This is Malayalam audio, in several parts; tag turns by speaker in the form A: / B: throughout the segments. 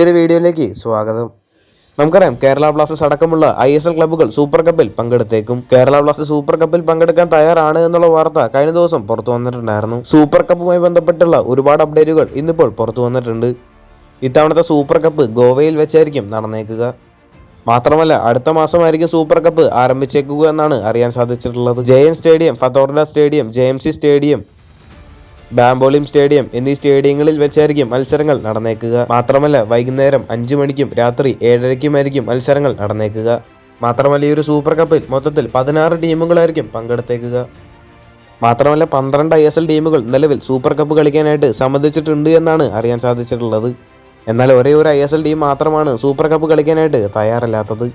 A: പുതിയൊരു വീഡിയോയിലേക്ക് സ്വാഗതം. നമുക്കറിയാം കേരള ബ്ലാസ്റ്റേഴ്സ് അടക്കമുള്ള ഐ എസ് എൽ ക്ലബ്ബുകൾ സൂപ്പർ കപ്പിൽ പങ്കെടുത്തേക്കും. കേരള ബ്ലാസ്റ്റേഴ്സ് സൂപ്പർ കപ്പിൽ പങ്കെടുക്കാൻ തയ്യാറാണ് എന്നുള്ള വാർത്ത കഴിഞ്ഞ ദിവസം പുറത്തു വന്നിട്ടുണ്ടായിരുന്നു. സൂപ്പർ കപ്പുമായി ബന്ധപ്പെട്ടുള്ള ഒരുപാട് അപ്ഡേറ്റുകൾ ഇന്നിപ്പോൾ പുറത്തു വന്നിട്ടുണ്ട്. ഇത്തവണത്തെ സൂപ്പർ കപ്പ് ഗോവയിൽ വെച്ചായിരിക്കും നടന്നേക്കുക. മാത്രമല്ല അടുത്ത മാസമായിരിക്കും സൂപ്പർ കപ്പ് ആരംഭിച്ചേക്കുക എന്നാണ് അറിയാൻ സാധിച്ചിട്ടുള്ളത്. Jayan stadium Fatorda stadium J stadium Bambolim stadium എന്നീ സ്റ്റേഡിയങ്ങളിൽ വെച്ചായിരിക്കും മത്സരങ്ങൾ നടന്നേക്കുക. മാത്രമല്ല വൈകുന്നേരം അഞ്ചു മണിക്കും രാത്രി ഏഴരയ്ക്കുമായിരിക്കും മത്സരങ്ങൾ നടന്നേക്കുക. മാത്രമല്ല ഈ ഒരു സൂപ്പർ കപ്പിൽ മൊത്തത്തിൽ പതിനാറ് ടീമുകളായിരിക്കും പങ്കെടുത്തേക്കുക. മാത്രമല്ല പന്ത്രണ്ട് ഐ എസ് എൽ ടീമുകൾ നിലവിൽ സൂപ്പർ കപ്പ് കളിക്കാനായിട്ട് സമ്മതിച്ചിട്ടുണ്ട് എന്നാണ് അറിയാൻ സാധിച്ചിട്ടുള്ളത്. എന്നാൽ ഒരേ ഒരു ഐ എസ് എൽ ടീം മാത്രമാണ് സൂപ്പർ കപ്പ് കളിക്കാനായിട്ട് തയ്യാറല്ലാത്തത്.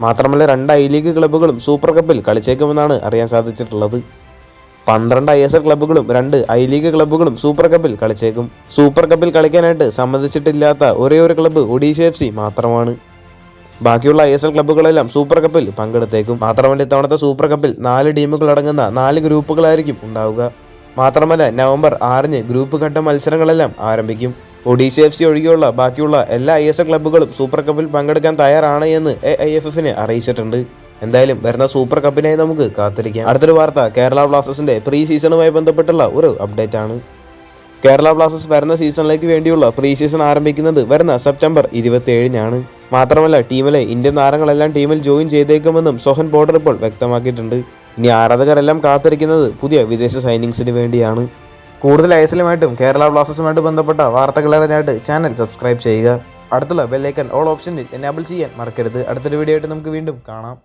A: മാത്രമല്ല രണ്ട് ഐ ലീഗ് ക്ലബ്ബുകളും സൂപ്പർ കപ്പിൽ കളിച്ചേക്കുമെന്നാണ് അറിയാൻ സാധിച്ചിട്ടുള്ളത്. പന്ത്രണ്ട് ഐ എസ് എൽ ക്ലബ്ബുകളും രണ്ട് ഐ ലീഗ് ക്ലബ്ബുകളും സൂപ്പർ കപ്പിൽ കളിച്ചേക്കും. സൂപ്പർ കപ്പിൽ കളിക്കാനായിട്ട് സമ്മതിച്ചിട്ടില്ലാത്ത ഒരേ ഒരു ക്ലബ്ബ് ഒഡീഷ എഫ് സി മാത്രമാണ്. ബാക്കിയുള്ള ഐ എസ് എൽ ക്ലബ്ബുകളെല്ലാം സൂപ്പർ കപ്പിൽ പങ്കെടുത്തേക്കും. മാത്രമല്ല ഇത്തവണത്തെ സൂപ്പർ കപ്പിൽ നാല് ടീമുകൾ അടങ്ങുന്ന നാല് ഗ്രൂപ്പുകളായിരിക്കും ഉണ്ടാവുക. മാത്രമല്ല നവംബർ ആറിന് ഗ്രൂപ്പ് ഘട്ട മത്സരങ്ങളെല്ലാം ആരംഭിക്കും. ഒഡീഷ എഫ് സി ഒഴികെയുള്ള ബാക്കിയുള്ള എല്ലാ ഐ എസ് എൽ ക്ലബ്ബുകളും സൂപ്പർ കപ്പിൽ പങ്കെടുക്കാൻ തയ്യാറാണ് എന്ന് എ ഐ എഫ് എഫിനെ അറിയിച്ചിട്ടുണ്ട്. എന്തായാലും വരുന്ന സൂപ്പർ കപ്പിനായി നമുക്ക് കാത്തിരിക്കാം. അടുത്തൊരു വാർത്ത കേരള ബ്ലാസ്റ്റേഴ്സിന്റെ പ്രീ സീസണുമായി ബന്ധപ്പെട്ടുള്ള ഒരു അപ്ഡേറ്റ് ആണ്. കേരള ബ്ലാസ്റ്റേഴ്സ് വരുന്ന സീസണിലേക്ക് വേണ്ടിയുള്ള പ്രീ സീസൺ ആരംഭിക്കുന്നത് വരുന്ന സെപ്റ്റംബർ ഇരുപത്തിയേഴിനാണ്. മാത്രമല്ല ടീമിലെ ഇന്ത്യൻ താരങ്ങളെല്ലാം ടീമിൽ ജോയിൻ ചെയ്തേക്കുമെന്നും സോഹൻ ബോർഡർ ഇപ്പോൾ വ്യക്തമാക്കിയിട്ടുണ്ട്. ഇനി ആരാധകരെല്ലാം കാത്തിരിക്കുന്നത് പുതിയ വിദേശ സൈനിങ്സിന് വേണ്ടിയാണ്. കൂടുതൽ ഐസലുമായിട്ടും കേരള ബ്ലാസ്റ്റേഴ്സുമായിട്ട് ബന്ധപ്പെട്ട വാർത്തകൾ അറിഞ്ഞായിട്ട് ചാനൽ സബ്സ്ക്രൈബ് ചെയ്യുക. അടുത്തുള്ള ബെല്ലൈക്കൺ ഓൾ ഓപ്ഷനിൽ എനാബിൾ ചെയ്യാൻ മറക്കരുത്. അടുത്തൊരു വീഡിയോ ആയിട്ട് നമുക്ക് വീണ്ടും കാണാം.